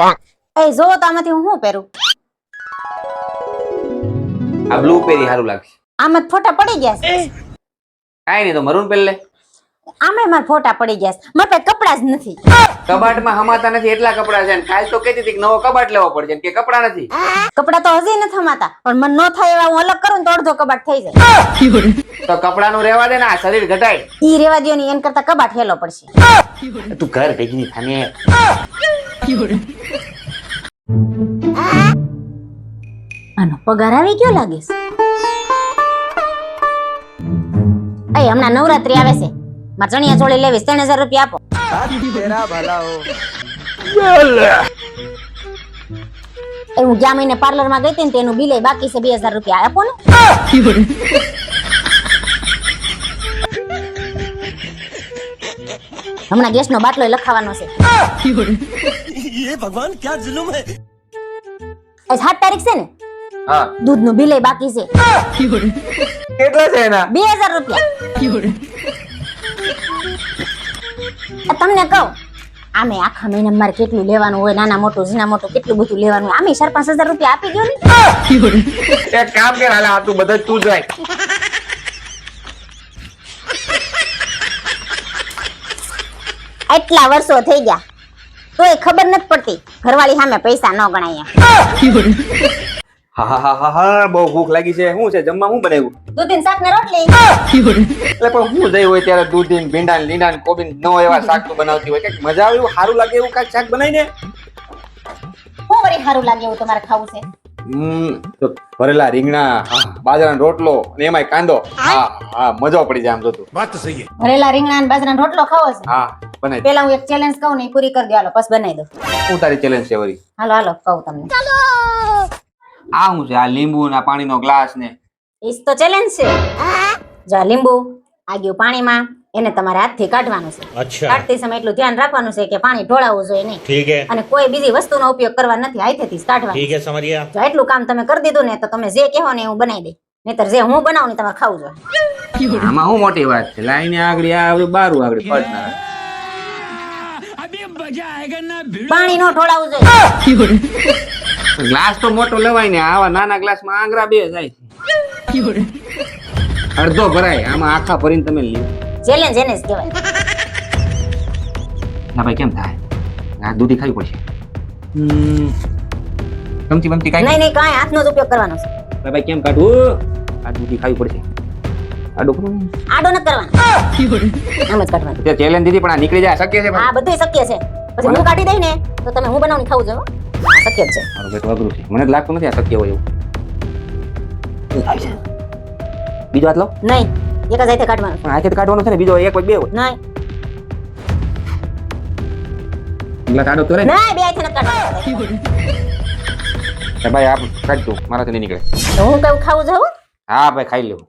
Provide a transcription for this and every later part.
એ જોવો તો આમાંથી હું શું પહેરું? આ બ્લુ પેરી સારું લાગશે. આમાં જ ફોટા પડી ગયા છે. કાઈ નહીં તો મરૂન પહેરી લે. આમે માર ફોટા પડી ગયા છે. મારા પાસે કપડા જ નથી. કબાટમાં હમાતા નથી એટલા કપડા છે. ને કાલ તો કહેતી હતી કે નવો કબાટ લેવો પડશે ને કે કપડા નથી. કપડા તો હજી નથી હમાતા પણ મન ન થાય એવા હું અલગ કરું ને તો અડધો કબાટ થઈ જાય. તો કપડાનું રહેવા દે ને આ શરીર ઘટાય ઈ રેવા દ્યો ને એન કરતા કબાટ હેલો પડશે. તું ઘર ભેગી થાને. આનો પગાર આવી ગયો લાગે છે. એ હમણાં નવરાત્રી આવે છે. મારે ચણિયા ચોળી લેવી ત્રણ હજાર રૂપિયા આપો એ હું ગયા મહિને પાર્લર માં ગઈ હતી ને તેનું બિલ બાકી છે બે હજાર રૂપિયા આપો ને હમણાં ગેસ નો બાટલો લખાવાનો છે ये भगवान क्या जुलुम है આજ સાત તારીખ છે ને હા દૂધ નું બિલ બાકી છે કેટલા છે એના બે હજાર રૂપિયા આ તમને કહું આમે આખા મહિના મારે કેટલું લેવાનું હોય નાના મોટું ઝીણા મોટું કેટલું બધું લેવાનું હોય આમે ચાર પાંચ હજાર રૂપિયા આપી ગયો ને. એક કામ કર હાલે આ તું બધા તું જાય. એટલા વર્ષો થઈ ગયા તોય ખબર નથી પડતી ઘરવાળી સામે પૈસા ન ગણાય બહુ ભૂખ લાગી છે. શું છે? જમવા શું બનાવ્યું? દૂધીન શાક ને રોટલી એટલે પણ શું જઈ હોય ત્યારે દૂધીન ભીંડા લીંડા કોબી નો એવા શાક તો બનાવતી હોય. કંઈક મજા આવે સારું લાગે એવું કાંઈક શાક બનાવીને? શું વળી સારું લાગે એવું તમારે ખાવું છે? ભરેલા રીંગણા બાજરાનો રોટલો અને એમાંય કાંદો. હા? હા મજા પડી જાય આમ જોતું વાત સહી ભરેલા રીંગણા અને બાજરાનો રોટલો ખાવો છે? હા બનાવી પેલા હું એક ચેલેન્જ કહું ને પૂરી કરી દો. હાલો પછી બનાવી દઉં હું તારી ચેલેન્જ છે વળી? હાલો હાલો કહું તમને. આ હું છે? આ લીંબુ ના પાણીનો ગ્લાસ ને? ઈસ તો ચેલેન્જ છે. જો આ લીંબુ આ ગયું પાણીમાં એને તમારે હાથથી કાઢવાનું છે. કાઢતી સમય એટલું ધ્યાન રાખવાનું છે કે પાણી ઢોળાવવું જોઈએ નહીં. ઠીક છે. અને કોઈ બીજી વસ્તુનો ઉપયોગ કરવા નથી હાથેથી જ ઠીક છે સમરિયા. જો એટલું કામ તમે કરી દીધું ને તો તમે જે કહો ને એવું બનાવી દે નહીતર જે હું બનાવું ને તમે ખાવું જોઈએ આમાં શું મોટી વાત છે? લાઈને આગળ આ બારું આગળ પડનાર પાણી નો ઢોળાવવું જોઈએ. ગ્લાસ તો મોટો લેવાય ને આવા નાના ગ્લાસમાં આંગરા બે જાય છે. અડધો ભરાય આમાં આખા ભરીને તમે લ્યો. ચેલેન્જ એને જ કહેવાય. ના ભાઈ કેમ થાય? આ દૂધી ખાવી પડશે. ચમચી બમચી કાઈ નહીં નહીં. કાંઈ હાથનો જ ઉપયોગ કરવાનો છે. ના ભાઈ કેમ કાઢવું આ દૂધી ખાવી પડશે. આડો આડો નથી કરવાનો. આમ જ કાઢવાનું. તે ચેલેન્જ દીધી પણ આ નીકળી જાય શક્ય છે આ બધું શક્ય છે. પછી હું કાઢી દઈ ને તો તમે હું બનાવીને ખાવું જોઈએ હો. આ શક્ય જ છે. મારું પેટ અઘરું છે મને લાગતું નથી અશક્ય હોય એવું. બીજો હાથ લો નહીં. એક જ હાથે કાઢવાનું પણ હાથે કાઢવાનો છે ને? બીજો એક હોય બે હોય? નહીં. ગ્લાસ આડો તો રે નહીં બે હાથે ભાઈ આપ કાઢ મારાથી નહીં નીકળે. તો હું કયું ખાવું જોઈએ હા? ભાઈ ખાઈ લેવું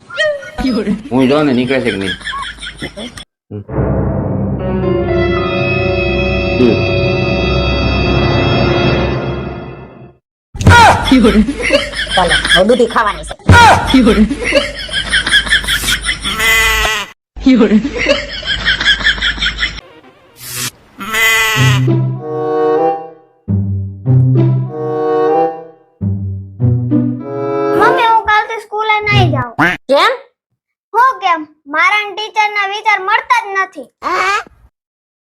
હું જો ને નીકળે છે કે નહીં? હમ. ચાલો હવે દૂધી ખાવાની છે. હું કાલથી સ્કૂલે નહીં જાઉં. કેમ? હું કેમ? મારા ટીચર ના વિચાર મળતા જ નથી.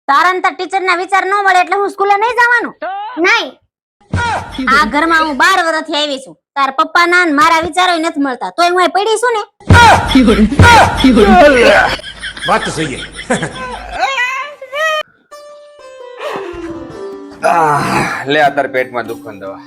તારા ટીચર ના વિચાર ન મળે એટલે હું સ્કૂલે નહીં જવાનું? નહીં. આ ઘરમાં હું 12 વર્ષથી આવી છું. તાર પપ્પા ના મારા વિચારો નથી મળતા. તોય હું પડી છું ને? વાત તો સહી લે આ તાર પેટમાં દુખન દવા.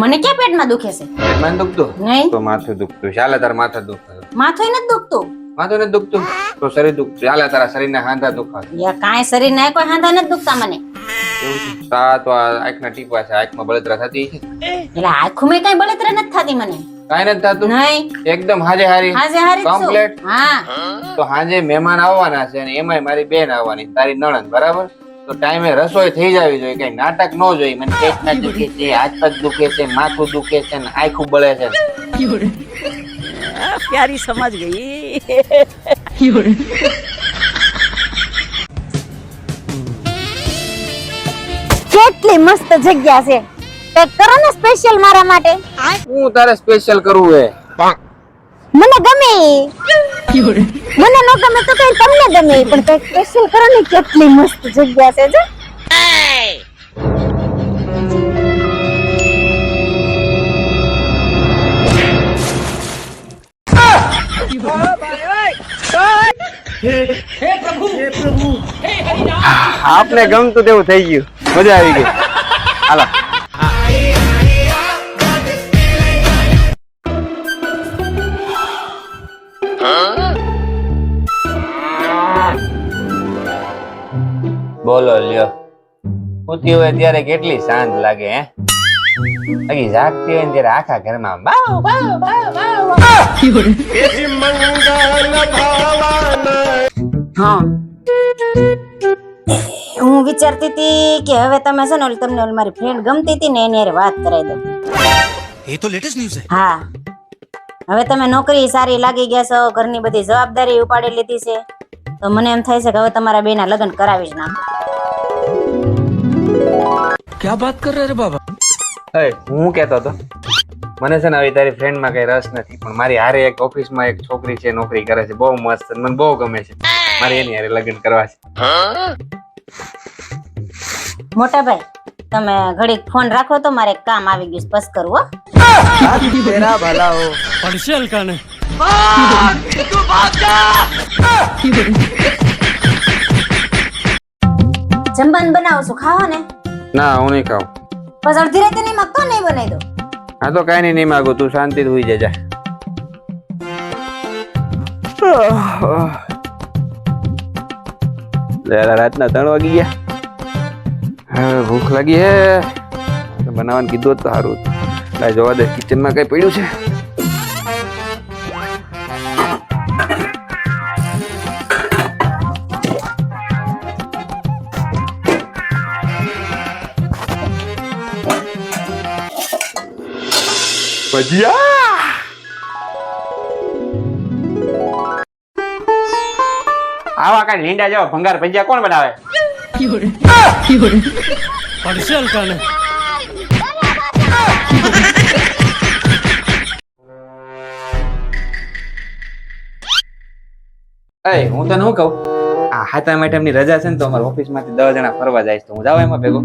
મને ક્યાં પેટમાં દુખે છે? પેટમાં દુખતું? નહીં. તો માથું દુખતું. ચાલે તાર માથું દુખતું. માથું નથી દુખતું? માથું નથી દુખતું? તો શરીર દુખતું. ચાલે તારા શરીરના હાંધા દુખા યા કાંઈ શરીરના કોઈ હાંધા નથી દુખતા મને. મારી બેન આવવાની તારી નણંદ બરાબર? તો ટાઈમે રસોઈ થઈ જાવી જોઈએ કઈ નાટક ન જોઈએ. મને પેટ ના દુખે છે હાથ પગ દુખે છે માથું દુખે છે ને આખું બળે છે. પ્યારી સમજ ગઈ. કેટલી મસ્ત જગ્યા છે કંઈક કરો ને સ્પેશિયલ મારા માટે? હું તારે સ્પેશિયલ કરવું હે? મને ગમે. મને ન ગમે તો કઈ તમને ગમે પણ કઈ સ્પેશિયલ કરો ને કેટલી મસ્ત જગ્યા છે જો. આપને ગમતું તેવું થઈ ગયું. મજા આવી ગઈ. હાલો. બોલો લ્યો. ઉતી હોય ત્યારે કેટલી શાંત લાગે હે? બાકી જાગતી હોય ત્યારે આખા ઘરમાં બાવ બાવ બાવ બાવ હા. હું વિચારતી હતી કે હવે તમે છે ને ઓલી તમને ઓલી મારી ફ્રેન્ડ ગમતી હતી ને એની હારે વાત કરાવી દઉં. એ તો લેટેસ્ટ ન્યૂઝ છે. હા. હવે તમે નોકરી સારી લાગી ગયા છો ઘરની બધી જવાબદારી ઉપાડી લીધી છે. તો મને એમ થાય છે કે હવે તમારા બેના લગ્ન કરાવી જ નાખું. ક્યાં વાત કર રે બાબા? એ હું કેતો હતો. મને છે ને આવી તારી ફ્રેન્ડમાં કઈ રસ નથી પણ મારી હારે એક ઓફિસમાં એક છોકરી છે નોકરી કરે છે. બહુ મસ્ત મને બહુ ગમે છે. મારી એની હારે લગ્ન કરવા છે. મોટા ભાઈ તમે ઘડીક ફોન રાખો તો મારે કામ આવી ગયું બસ કરવો તેરા ભલા હો પડશે હલકાને જમવાનું બનાવું છું ખાવો ને. ના હું નહીં ખાવ બસ અડધી રાતે નહીં માગતો નહીં બનાવી દો હા તો કઈ નહીં નહીં માગું. તું શાંતિ હોઈ જજા. રાતના ત્રણ વાગી ગયા. હવે ભૂખ લાગી હે. બનાવવાનું કીધું તો સારું હતું. જોવા દે કિચનમાં કઈ પડ્યું છે? ભજીયા! આવા કાંઈ લીંડા જેવા ભંગાર ભંજિયા કોણ બનાવે? પડશે હલકાને એ હું તને શું કહું? આ હાતા મેડમની રજા છે ને તો અમારા ઓફિસમાંથી દસ જણા ફરવા જાય છે. તો હું જાઉં એમાં ભેગો?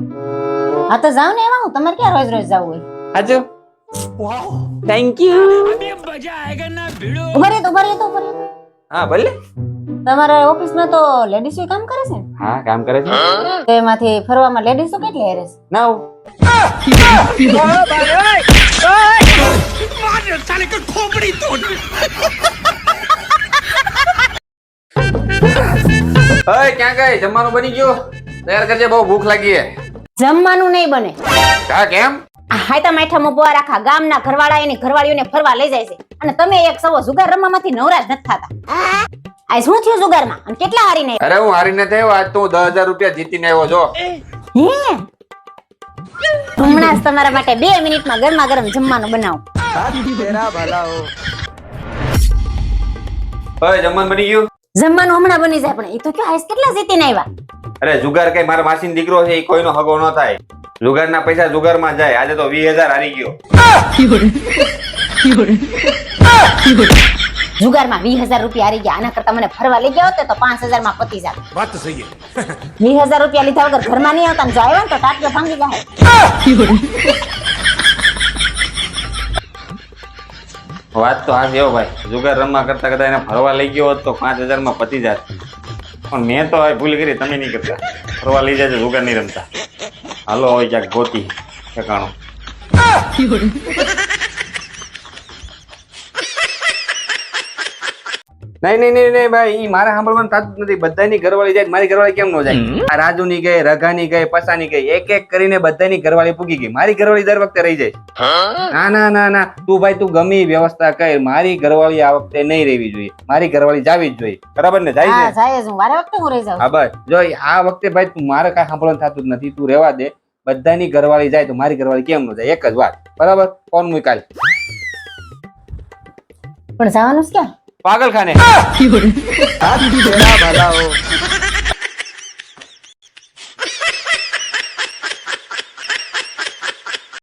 હા તો જાવ ને એમાં હું? તમારે ક્યાં રોજ રોજ જવું હોય? હાજો થેન્ક યુ મજા રહે તો ઊભા રહે તો ઉભરે. હા ભલે. તમારા ઓફિસમાં તો લેડીઝો કામ કરે છે ને? હા કામ કરે છે. તો એમાંથી ફરવામાં લેડીઝો કેટલી હેરે છે? ના ઓય ક્યાં ગઈ? જમવાનું બની ગયું? તૈયાર કરજે બહુ ભૂખ લાગી હે. જમવાનું નહીં બને. કા કેમ? માઠામાં બોર આખા ગામના ઘરવાળા એની ઘરવાળીઓને ફરવા લઈ જાય છે. અને તમે એક સવો જુગાર રમવામાંથી માંથી નવરાજ નથી થતા. આ શું થયું જુગારમાં? અને કેટલા હારીને અરે હું હારીને થયો આજ તો હું દસ હજાર રૂપિયા જીતીને આવ્યો છો. હે? હમણાં જ તમારા માટે બે મિનિટમાં ગરમા ગરમ જમવાનું બનાવું. ઓય જમવાનું બની ગયું? જમવાનું હમણાં બની જાય પણ એ તો કે આજ કેટલા જીતીને આવ્યા? અરે જુગાર કઈ મારા માસીન દીકરો છે એ કોઈનો હગો ન થાય. જુગારના પૈસા જુગારમાં જાય આજે તો વીસ હજાર હારી ગયો. જુગારમાં વીસ હજાર રૂપિયા હારી ગયા. આના કરતા મને ફરવા લઈ ગયા હોત તો પાંચ હજારમાં પતી જાય વાત તો સહી વીસ હજાર રૂપિયા લીધા વગર ઘરમાં નહીં આવતા જો આવ્યા તો ટાટલો ભાંગી જાય વાત તો આ જેવો ભાઈ. જુગાર રમવા કરતા કદાચ એને ફરવા લઈ ગયો હોત તો પાંચ હજારમાં પતી જાત. પણ મેં તો ભૂલ કરી તમે નહીં કરતા. ફરવા લઈ જાય જુગાર નહીં રમતા. હાલો હોય ક્યાંક ગોતી ઠેકાણું. નહીં નહીં નહીં નહીં ભાઈ ઈ મારે સાંભળવાનું થતું નથી. બધાની ઘરવાળી જાય મારી ઘરવાળી કેમ ન જાય? આ રાજુની ગઈ રઘાની ગઈ પસાની ગઈ એક એક કરીને બધાની ઘરવાળી પૂગી ગઈ. મારી ઘરવાળી દર વખતે રહી જાય ના ના ના ના. તું ભાઈ તું ગમી વ્યવસ્થા કર. મારી ઘરવાળી આ વખતે નહીં રહેવી જોઈએ. મારી ઘરવાળી જાવી જ જોઈએ. બરાબર ને? જાય હા ને જાય હું વારે વખતે હું રહી જાઉં હા બસ. જો આ વખતે ભાઈ તું મારે કાંઈ સાંભળવાનું થતું જ નથી. તું રહેવા દે. બધાની ઘરવાળી જાય તો મારી ઘરવાળી કેમ ન જાય? એક જ વાત. બરાબર? ફોન મૂક કાલ પણ જવાનું છે ક્યાં? પાગલ ખાને